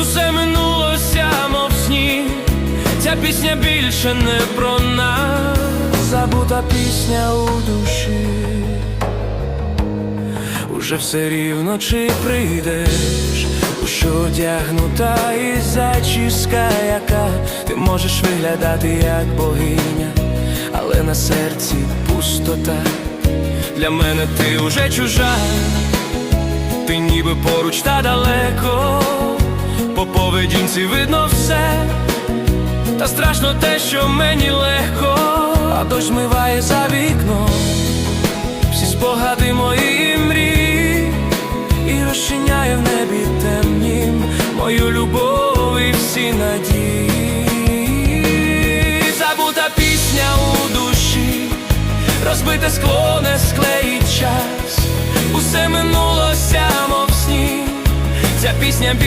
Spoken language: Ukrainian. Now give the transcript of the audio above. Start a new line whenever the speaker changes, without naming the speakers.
усе минулося, мов сні. Ця пісня більше не про нас, забута пісня у душі. Уже все рівно чи прийдеш, у що одягнута і зачіска, яка ти можеш виглядати як богиня, але на серці пустота. Для мене ти уже чужа, ти ніби поруч та далеко, поведінці видно все, та страшно те, що мені легко, а дощ змиває за вікном всі спогади мої мрії. І розчиняє в небі темнім мою любов і всі надії. Забута пісня у душі, розбите скло не склеїть час, усе минулося, мов сні. Ця пісня